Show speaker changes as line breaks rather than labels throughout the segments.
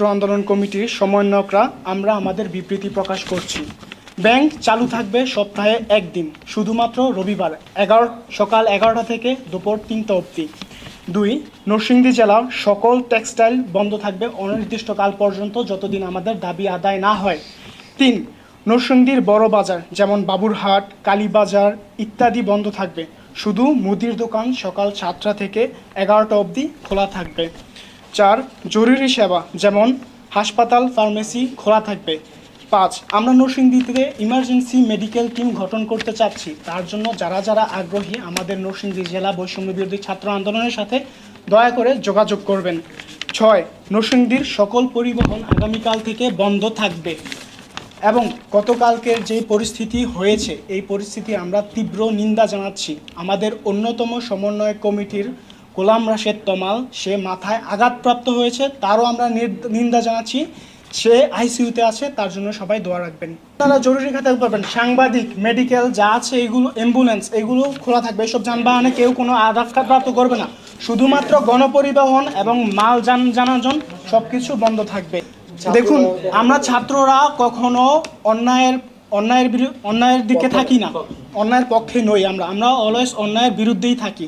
ছাত্র আন্দোলন কমিটির সমন্বয়করা আমরা আমাদের বিবৃতি প্রকাশ করছি। ব্যাংক চালু থাকবে সপ্তাহে একদিন, শুধুমাত্র রবিবার, এগারো, সকাল এগারোটা থেকে দুপুর তিনটা অবধি। দুই, নরসিংদী জেলার সকল টেক্সটাইল বন্ধ থাকবে অনির্দিষ্টকাল পর্যন্ত যতদিন আমাদের দাবি আদায় না হয়। তিন, নরসিংদীর বড় বাজার, যেমন বাবুরহাট, কালীবাজার ইত্যাদি বন্ধ থাকবে। শুধু মুদির দোকান সকাল সাতটা থেকে এগারোটা অবধি খোলা থাকবে। চার, জরুরি সেবা, যেমন হাসপাতাল, ফার্মেসি খোলা থাকবে। পাঁচ, আমরা নরসিংদীতে ইমার্জেন্সি মেডিকেল টিম গঠন করতে চাচ্ছি। তার জন্য যারা যারা আগ্রহী, আমাদের নরসিংদী জেলা বৈষম্য বিরোধী ছাত্র আন্দোলনের সাথে দয়া করে যোগাযোগ করবেন। ছয়, নরসিংদীর সকল পরিবহন আগামীকাল থেকে বন্ধ থাকবে। এবং গতকালকের যে পরিস্থিতি হয়েছে, এই পরিস্থিতি আমরা তীব্র নিন্দা জানাচ্ছি। আমাদের অন্যতম সমন্বয় কমিটির গোলাম রাশেদ তমাল, সে মাথায় আঘাতপ্রাপ্ত হয়েছে, তারও আমরা নিন্দা জানাচ্ছি। সে আইসিইউতে আছে, তার জন্য সবাই দোয়া রাখবেন। তারা জরুরি খাতে পারবেন সাংবাদিক, মেডিকেল, যা আছে এগুলো অ্যাম্বুলেন্স এগুলো খোলা থাকবে। এসব যানবাহনে কেউ কোনো আঘাতপ্রাপ্ত করবে না। শুধুমাত্র গণপরিবহন এবং মাল যান জানাজন সব কিছু বন্ধ থাকবে। দেখুন, আমরা ছাত্ররা কখনো অন্যায়ের অন্যায়ের অন্যায়ের দিকে থাকি না। অন্যায়ের পক্ষে নই আমরা। আমরা অলওয়েজ অন্যায়ের বিরুদ্ধেই থাকি।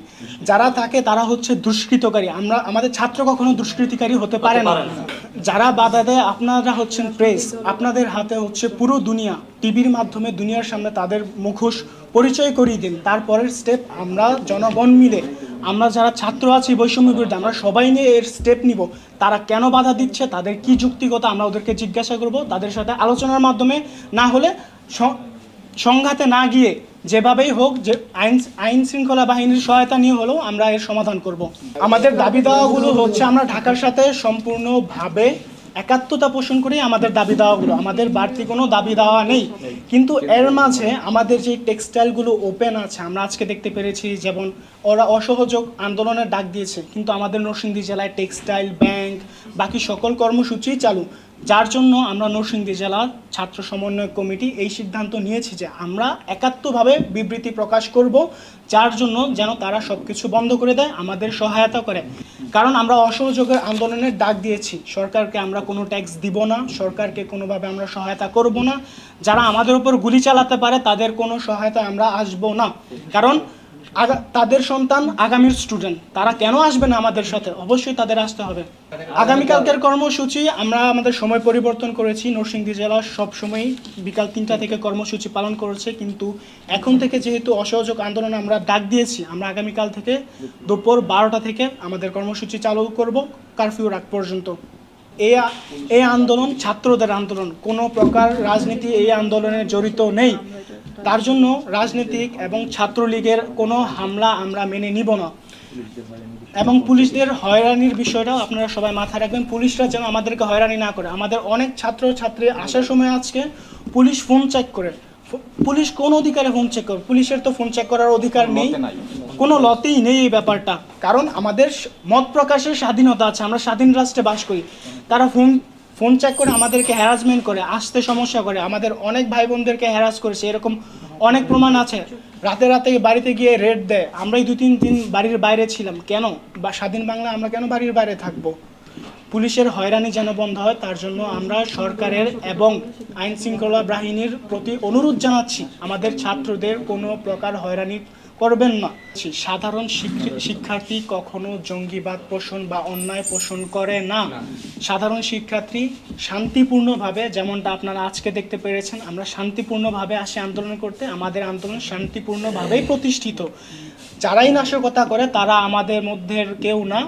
যারা থাকে তারা হচ্ছে দুষ্কৃতকারী। আমরা আমাদের ছাত্র কখনো দুষ্কৃতিকারী হতে পারে না। যারা বাধা দেয় আপনারা হচ্ছেন প্রেস আপনাদের হাতে হচ্ছে পুরো দুনিয়া। টিভির মাধ্যমে দুনিয়ার সামনে তাদের মুখোশ পরিচয় করিয়ে দিন। তারপরের স্টেপ আমরা জনগণ মিলে আমরা যারা ছাত্র আছি বৈষম্য বিরুদ্ধে আমরা সবাই নিয়ে এর স্টেপ নিব। তারা কেন বাধা দিচ্ছে, তাদের কি যুক্তিগত আমরা ওদেরকে জিজ্ঞাসা করব, তাদের সাথে আলোচনার মাধ্যমে। না হলে সংঘাতে না গিয়ে যেভাবেই হোক যে আইন আইন শৃঙ্খলা বাহিনীর সহায়তা নিয়ে হলেও আমরা এর সমাধান করব। আমাদের দাবি দাওয়াগুলো হচ্ছে আমরা ঢাকার সাথে সম্পূর্ণভাবে একাত্মতা পোষণ করে আমাদের দাবি দাওয়াগুলো আমাদের বাড়তি কোনো দাবি দেওয়া নেই। কিন্তু এর মাঝে আমাদের যে টেক্সটাইলগুলো ওপেন আছে, আমরা আজকে দেখতে পেরেছি যেমন ওরা অসহযোগ আন্দোলনের ডাক দিয়েছে, কিন্তু আমাদের নরসিংদী জেলায় টেক্সটাইল, ব্যাংক, বাকি সকল কর্মসূচি চালু। যার জন্য আমরা নরসিংদী জেলার ছাত্র সমন্বয় কমিটি এই সিদ্ধান্ত নিয়েছি যে আমরা একাত্মভাবে বিবৃতি প্রকাশ করব, যার জন্য যেন তারা সব কিছু বন্ধ করে দেয়, আমাদের সহায়তা করে। কারণ আমরা অসহযোগের আন্দোলনের ডাক দিয়েছি। সরকারকে আমরা কোনো ট্যাক্স দিব না, সরকারকে কোনোভাবে আমরা সহায়তা করব না। যারা আমাদের উপর গুলি চালাতে পারে, তাদের কোনো সহায়তা আমরা আসব না। কারণ তাদের সন্তান আগামীর স্টুডেন্ট তারা কেন আসবে না আমাদের সাথে? অবশ্যই তাদের আসতে হবে। আগামীকালকের কর্মসূচি, আমরা আমাদের সময় পরিবর্তন করেছি। নরসিংদী জেলা সবসময়ই বিকাল তিনটা থেকে কর্মসূচি পালন করেছে। কিন্তু এখন থেকে যেহেতু অসহযোগ আন্দোলন আমরা ডাক দিয়েছি, আমরা আগামীকাল থেকে দুপুর বারোটা থেকে আমাদের কর্মসূচি চালু করব, কারফিউ রাখ পর্যন্ত। এই এই আন্দোলন ছাত্রদের আন্দোলন। কোনো প্রকার রাজনীতি এই আন্দোলনে জড়িত নেই। তার জন্য রাজনৈতিক এবং ছাত্রলীগের কোনো হামলা আমরা মেনে নিব না। এবং পুলিশদের হয়রানির বিষয়টাও আপনারা সবাই মাথায় রাখবেন। পুলিশরা যেন আমাদেরকে হয়রানি না করে। আমাদের অনেক ছাত্র ছাত্রী আসার সময় আজকে পুলিশ ফোন চেক করে। পুলিশ কোন অধিকারে ফোন চেক করে? পুলিশের তো ফোন চেক করার অধিকার নেই। কোনো লতেই নেই এই ব্যাপারটা। কারণ আমাদের মত প্রকাশের স্বাধীনতা আছে। আমরা স্বাধীন রাষ্ট্রে বাস করি। তারা ফোন ফোন চেক করে আমাদেরকে হ্যারাসমেন্ট করে, আসতে সমস্যা করে, আমাদের অনেক ভাই বোনদেরকে হ্যারাস করেছে, এরকম অনেক প্রমাণ আছে। রাতে রাতে বাড়িতে গিয়ে রেড দেয়। আমরাই দু তিন দিন বাড়ির বাইরে ছিলাম। কেন? বা স্বাধীন বাংলা আমরা কেন বাড়ির বাইরে থাকব? পুলিশের হয়রানি যেন বন্ধ হয়, তার জন্য আমরা সরকারের এবং আইন শৃঙ্খলা বাহিনীর প্রতি অনুরোধ জানাচ্ছি। আমাদের ছাত্রদের কোনো প্রকার হয়রানি করবেন না। সাধারণ শিক্ষি- শিক্ষার্থী কখনো জঙ্গিবাদ পোষণ বা অন্যায় পোষণ করে না। সাধারণ শিক্ষার্থী শান্তিপূর্ণভাবে যেমনটা আপনারা আজকে দেখতে পেরেছেন আমরা শান্তিপূর্ণভাবে আসি আন্দোলন করতে। আমাদের আন্দোলন শান্তিপূর্ণভাবেই প্রতিষ্ঠিত। যারাই নাশকতা করে তারা আমাদের মধ্যে কেউ না।